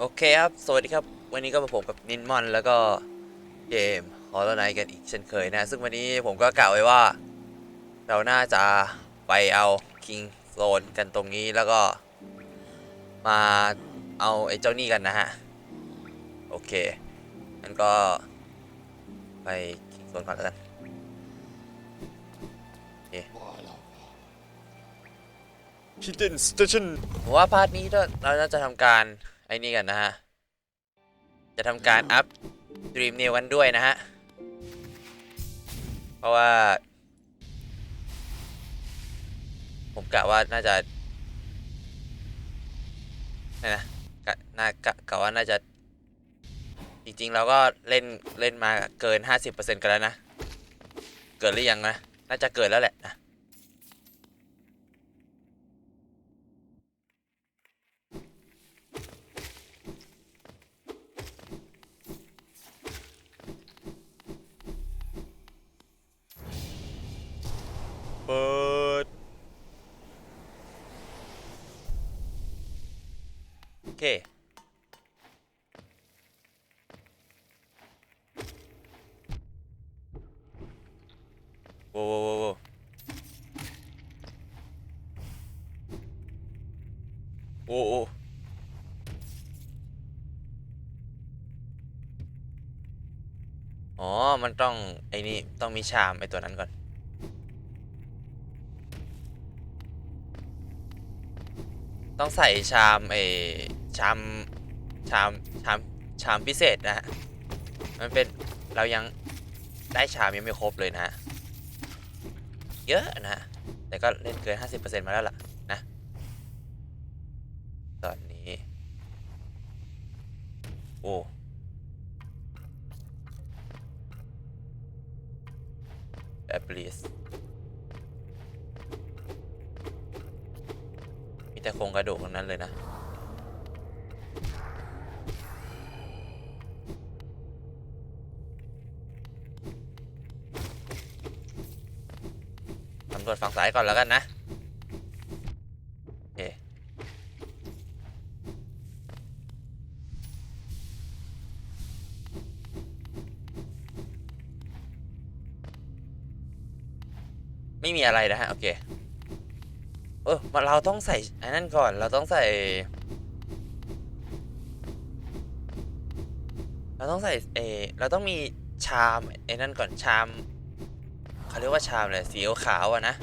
โอเคครับ สวัสดีครับ วันนี้ก็มาผมกับนินมอนแล้วก็เกมฮอลล์ไนกันอีกเช่นเคยนะ ซึ่งวันนี้ผมก็กล่าวไว้ว่า เราน่าจะไปเอาคิงโซนกันตรงนี้แล้วก็มาเอาไอ้เจ้านี่กันนะฮะ โอเคงั้นก็ไปคิงโซนก่อนแล้วกัน Hidden Station ผมว่าพาร์ทนี้เราเราน่าจะทำการ ไอ้นี่กันนะฮะ จะทำการอัพ Dream New กันด้วยนะฮะ เพราะว่า ผมกะว่าน่าจะนี่นะกะน่ากะกะว่าน่าจะ จริง ๆ เราก็เล่นเล่นมาเกิน 50%กันแล้วนะ เกิดหรือยังนะ น่าจะเกิดแล้วแหละนะ เปิด โอเค โว้วโว้วโว้วโว้ว โอ้โอ้อ๋อ มันต้อง ไอ้นี่ต้องมีชาม ไอ้ตัวนั้นก่อน ต้องใส่ชามเออชาม ชาม ชาม ชามพิเศษนะฮะ มันเป็นเรายังได้ชามยังไม่ครบเลยนะฮะ เยอะนะฮะแต่ก็เล่นเกิน 50%มาแล้วล่ะนะ ตอนนี้ โอ้ แอบลิส มี แต่โครงกระดูกทั้งนั้นเลยนะสำรวจฝั่งซ้ายก่อนแล้วกันนะโอไม่มีอะไรนะฮะ โอเค เออเราต้องใส่ไอ้นั่นก่อน เราต้องใส่ เราต้องใส่เอเราต้องมีชามไอ้นั่นก่อนชามเขาเรียกว่าชามเลยสีขาวอะนะ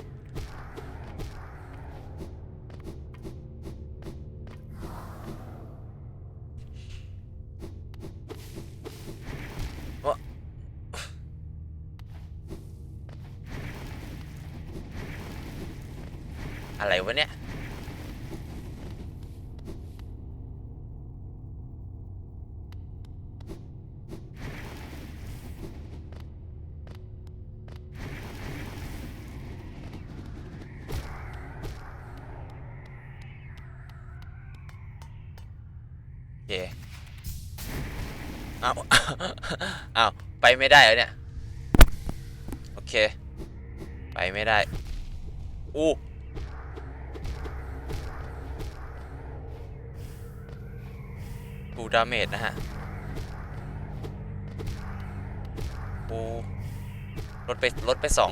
ไปไม่ได้เหรอเนี่ย โอเค ไปไม่ได้ อู้กูดาเมจนะฮะกูลดไปลดไปสอง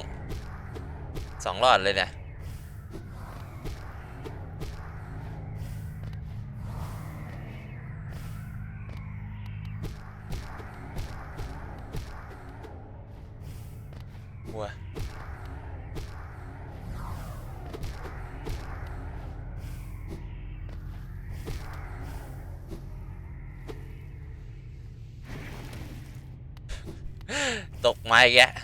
สองหลอดเลยเนี่ย ต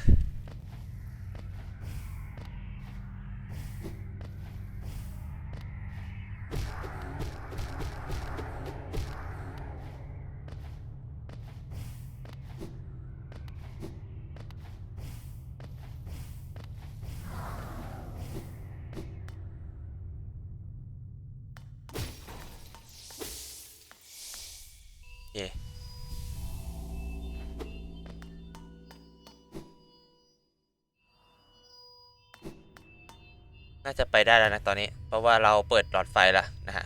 น่าจะไปได้แล้วนะตอนนี้ เพราะว่าเราเปิดหลอดไฟแล้วนะฮะ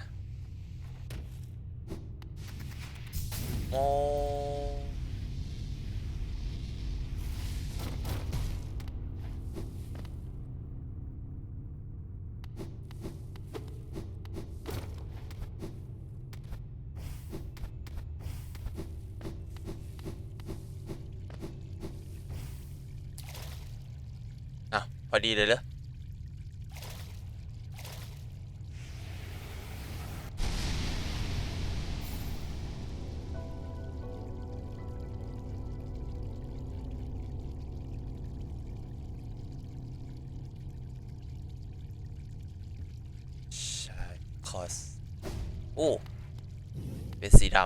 โอ้อะพอดีเลยเหรอ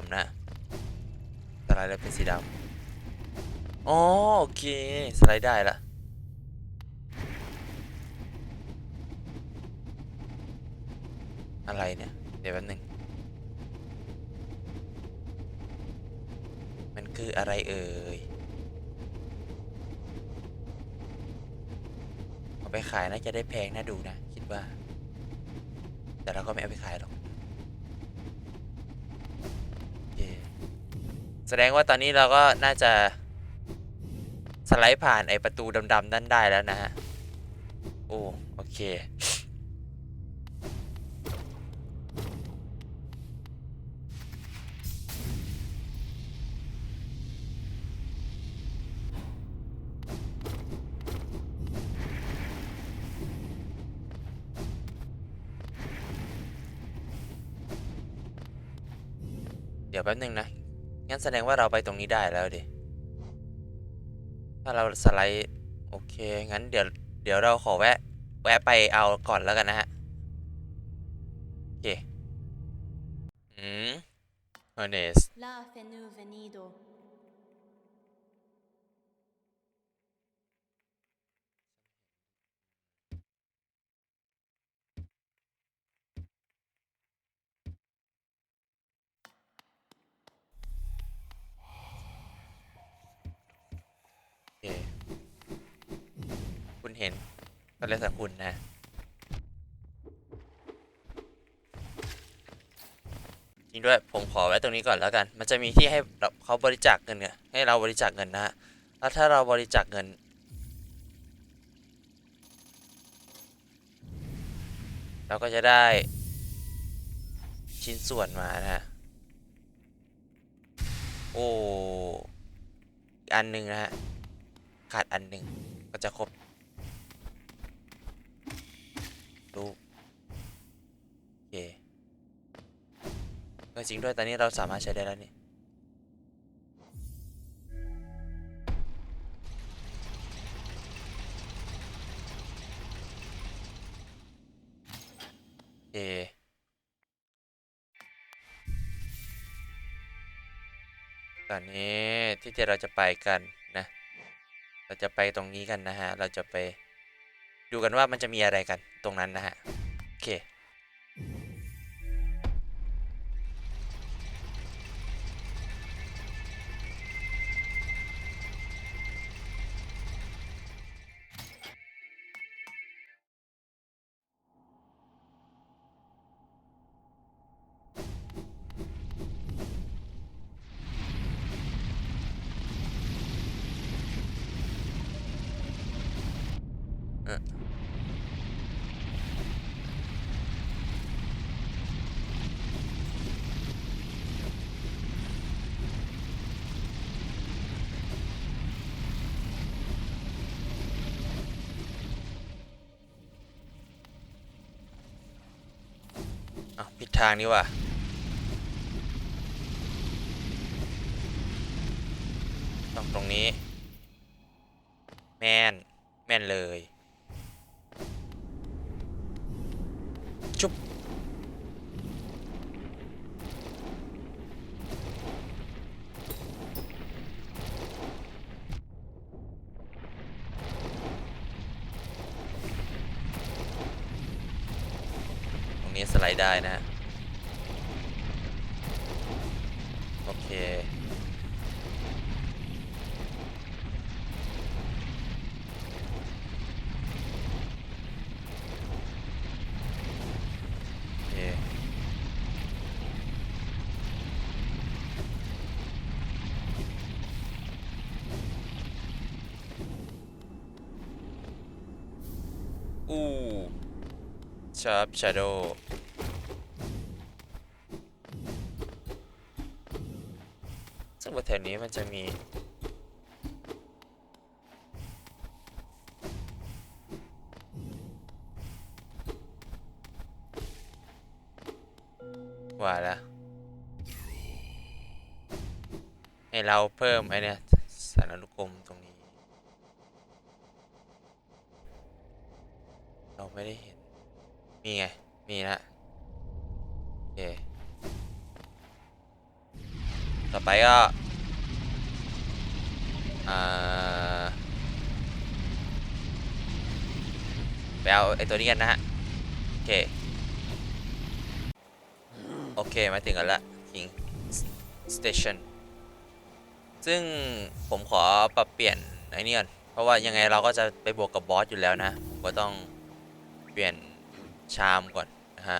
ำนะสไลด์แล้วเป็นสีดำอ๋อโอเคสไลด์ได้ละอะไรเนี่ย เดี๋ยวแป๊บนึง มันคืออะไรเอ่ย เอาไปขายน่าจะได้แพงน่าดูนะ คิดว่า แต่เราก็ไม่เอาไปขายหรอก แสดงว่าตอนนี้เราก็น่าจะ สไลด์ผ่านไอประตูดำๆนั่นได้แล้วนะฮะ โอ้โอเค เดี๋ยวแป๊บนึงนะ งั้นแสดงว่าเราไปตรงนี้ได้แล้วดิ ถ้าเราสไลด์ โอเค งั้นเดี๋ยวเดี๋ยวเราขอแวะ แวะไปเอาก่อนแล้วกันนะฮะ โอเค อืมเฮอร์เนส La fenu venido. โอเค คุณ เห็นก็เลยสักคุณนะ จริงด้วยผมขอไว้ตรงนี้ก่อนแล้วกัน มันจะมีที่ให้เขาบริจาคเงินเนี่ยให้เราบริจาคเงินนะฮะแล้วถ้าเราบริจาคเงินเราก็จะได้ชิ้นส่วนมานะฮะโอ้อันหนึ่งนะฮะ ขาดอันหนึ่งก็จะครบรูปโอเคก็ จริงด้วยตอนนี้เราสามารถใช้ได้แล้วนี่โอตอนนี้ที่ที่เราจะไปกันนะ เราจะไปตรงนี้กันนะฮะ เราจะไปดูกันว่ามันจะมีอะไรกันตรงนั้นนะฮะ โอเค ทางนี่ว่ะต้องตรงนี้ แม่น แม่นเลย จุ๊บตรงนี้สไลด์ได้นะ ชาร์ปชาโดซึ่งบนแถวนี้มันจะมีว่าล้วให้เราเพิ่มไอเนี่ยสารอนุกรมตรงนี้ เราไม่ได้เห็น มีไง มีนะโอเค ต่อไปก็ไปเอาไอตัวนี้กันนะฮะ โอเค โอเค มาถึงกันละ King Station ซึ่งผมขอปรับเปลี่ยนไอ้นี่ก่อนเพราะว่ายังไงเราก็จะไปบวกกับบอสอยู่แล้วนะ ผมก็ต้องเปลี่ยนชามก่อนนะฮะ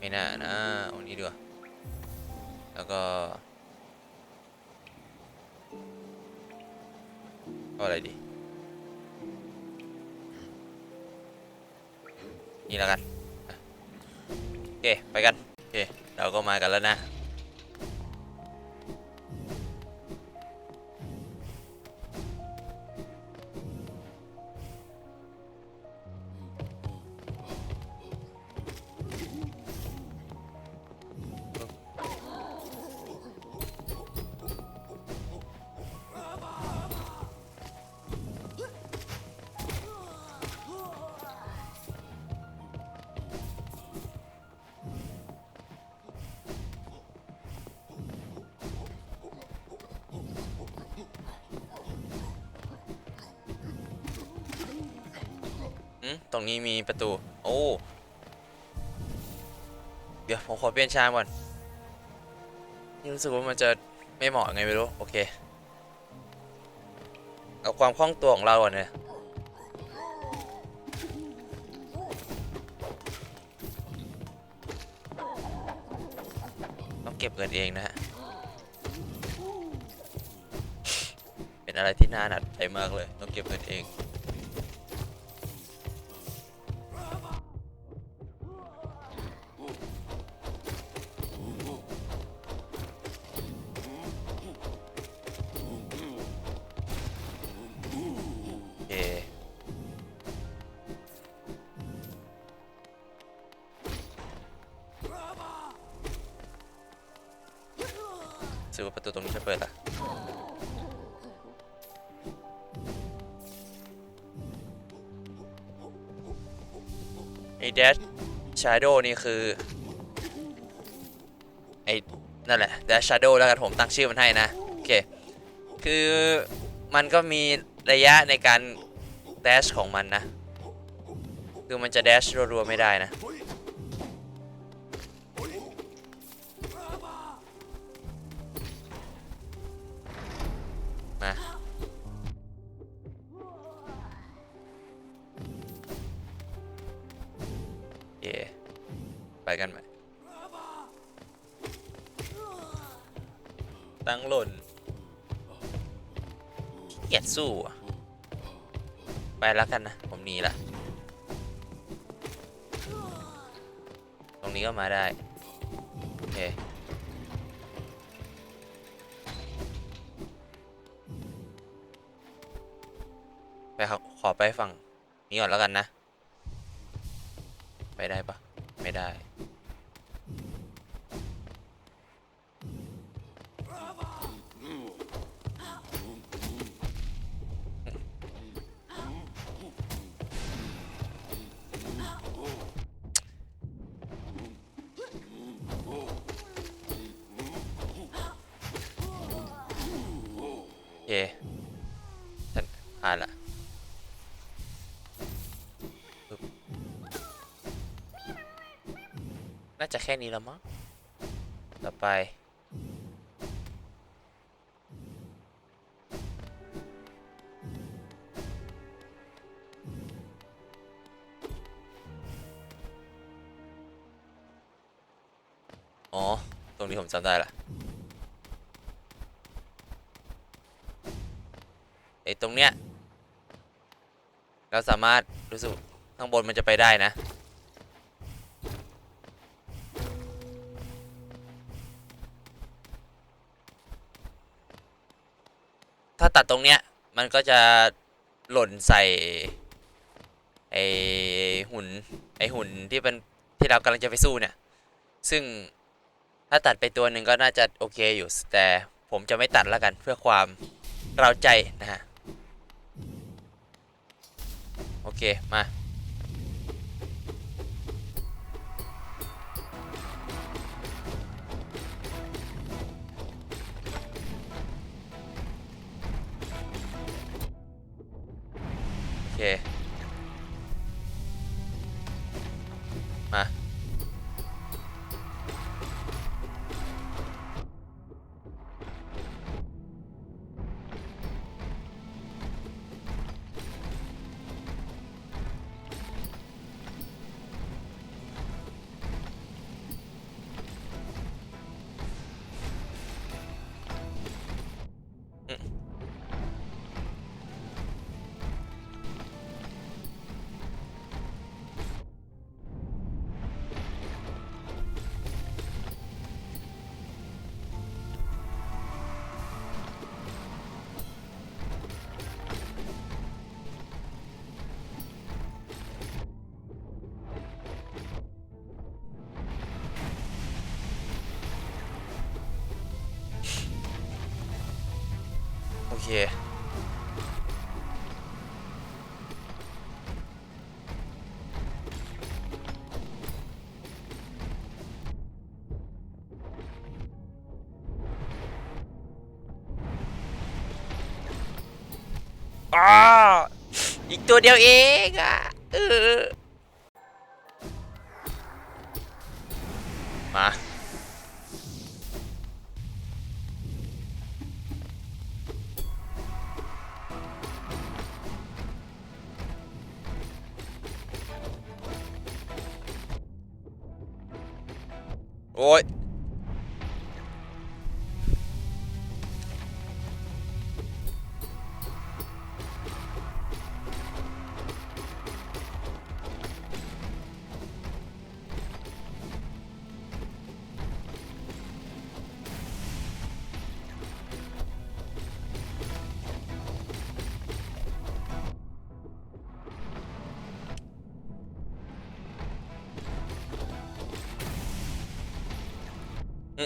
ไม่น่านะเอานี้ดีกว่าแล้วก็เอาอะไรดีนี่แล้วกันโอเคไปกันโอเคเราก็มากันแล้วนะ อืมตรงนี้มีประตู โอ้ เดี๋ยวผมขอเปลี่ยนชามก่อนนี่รู้สึกว่ามันจะไม่เหมาะไงไม่รู้ โอเค เอาความคล่องตัวของเราก่อนเนี่ยต้องเก็บเงินเองนะฮะ เป็นอะไรที่น่าหนัดใจมากเลย ต้องเก็บเงินเอง ซื้อว่าประตูตรงนี้จะเปิดละไอ้ Dash Shadow นี่คือไอ้นั่นแหละ Dash Shadow แล้วกันผมตั้งชื่อมันให้นะ โอเค คือมันก็มีระยะในการแดชของมันนะ คือมันจะแดชรัวๆไม่ได้นะ ไปกันไหมตั้งหล่นเกียดสู้อะไปแล้วกันนะ ผมหนีละตรงนี้ก็มาได้ โอเคไปครับขอไปฝั่งนี้ก่อนแล้วกันนะ ไปได้ปะ แค่นี้แล้วมั้ง ต่อไป อ๋อ ตรงนี้ผมจำได้ละไอ้ตรงเนี้ย เราสามารถรู้สึกข้างบนมันจะไปได้นะ ตัดตรงเนี้ย มันก็จะหล่นใส่ไอหุ่นไอหุ่นที่เป็นที่เรากำลังจะไปสู้เนี่ย ซึ่งถ้าตัดไปตัวหนึ่งก็น่าจะโอเคอยู่ แต่ผมจะไม่ตัดแล้วกันเพื่อความเราใจนะฮะ โอเค มา โอเคอ้าอีกตัวเดียวเองอะ โอ้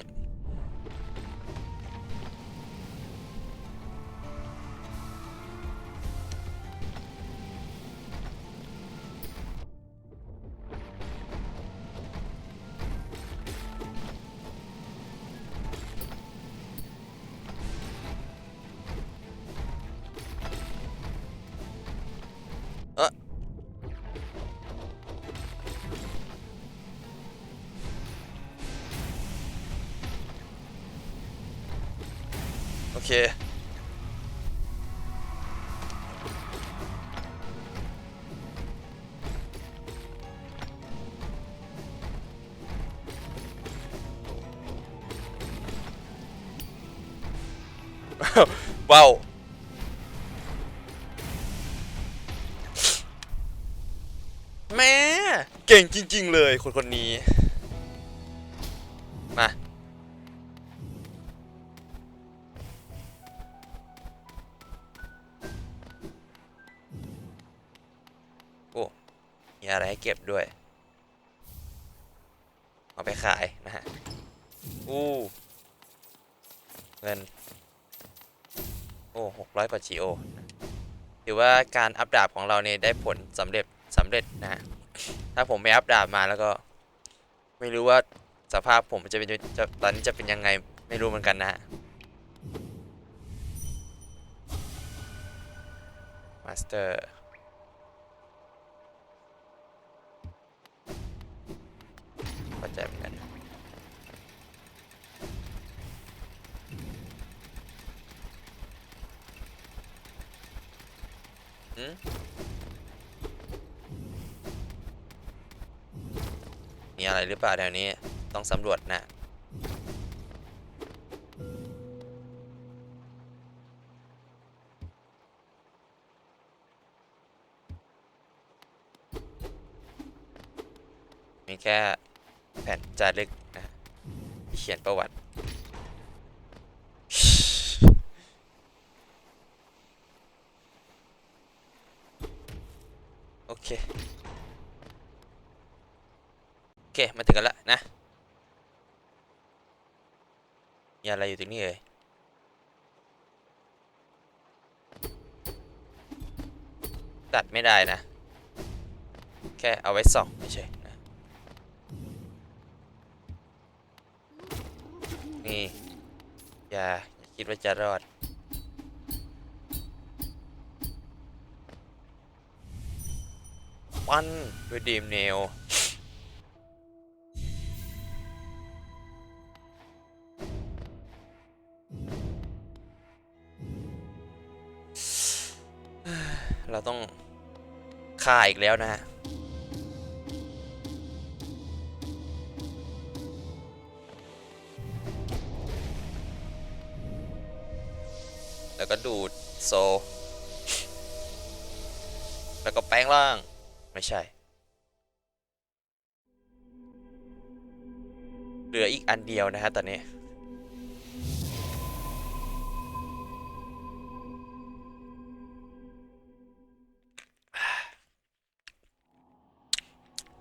ย เค ว้าวแม่เก่งจริง ๆ เลยคนคนนี้ ด้วย เอาไปขายนะฮะ อู้ เงิน โอ้หกร้อยกว่า GO ถือว่าการอัปดาบของเราเนี่ยได้ผลสำเร็จสำเร็จนะฮะ ถ้าผมไม่อัปดาบมาแล้วก็ ไม่รู้ว่าสภาพผมจะเป็นจะตอนนี้จะเป็นยังไงไม่รู้เหมือนกันนะฮะมาสเตอร์าใจเหมือนกันอืมมีอะไรหรือเปล่าแถวนี้ต้องสำรวจนะมีแค่ แผ่นจารึกนะเขียนประวัติ โอเค โอเค มาถึงกันแล้วนะ มีอะไรอยู่ตรงนี้เอ่ยตัดไม่ได้นะ แค่เอาไว้ส่องไม่ใช่นะ นี่ อย่าอย่าคิดว่าจะรอด ปั้นด้วยดีมเนลเราต้องฆ่าอีกแล้วนะฮะ โซ แล้วก็แปลงร่าง ไม่ใช่ เหลืออีกอันเดียวนะฮะตอนนี้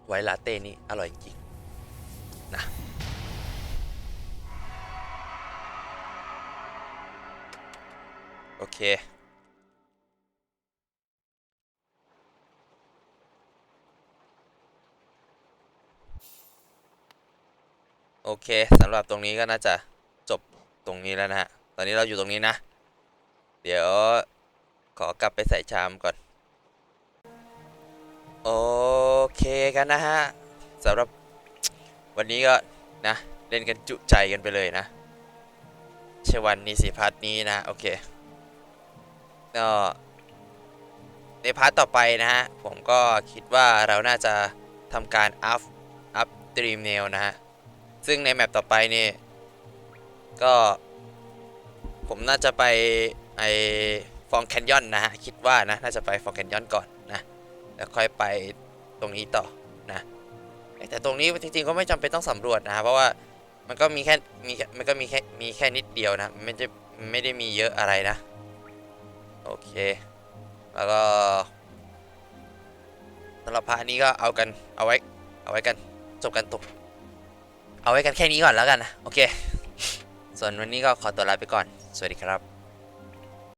ไวลาเต้นี่อร่อยจริงนะโอเค เคสำหรับตรงนี้ก็น่าจะจบตรงนี้แล้วนะฮะ ตอนนี้เราอยู่ตรงนี้นะ เดี๋ยวขอกลับไปใส่ชามก่อน โอเคกันนะฮะสำหรับวันนี้ก็นะ เล่นกันจุใจกันไปเลยนะเชวันนี้สีพัทนี้นะ โอเคก็ในพาร์ทต่อไปนะฮะ ผมก็คิดว่าเราน่าจะทำการอัพ อัพดรีมเนลนะฮะ ซึ่งในแมปต่อไปนี่ก็ ผมน่าจะไปไอฟองแคนยอนนะฮะ คิดว่านะ น่าจะไปฟองแคนยอนก่อนนะ แล้วค่อยไปตรงนี้ต่อนะ แต่ตรงนี้จริงๆก็ไม่จำเป็นต้องสำรวจนะเพราะว่ามันก็มีแค่มีแค่มันก็มีแค่มีแค่นิดเดียวนะมันไม่ได้ไม่ได้มีเยอะอะไรนะ โอเค แล้วก็สำหรับพาร์ทนี้ก็เอากันเอาไว้เอาไว้กันจบกันตก เอาไว้กันแค่นี้ก่อนแล้วกันนะ โอเค ส่วนวันนี้ก็ขอตัวลาไปก่อน สวัสดีครับ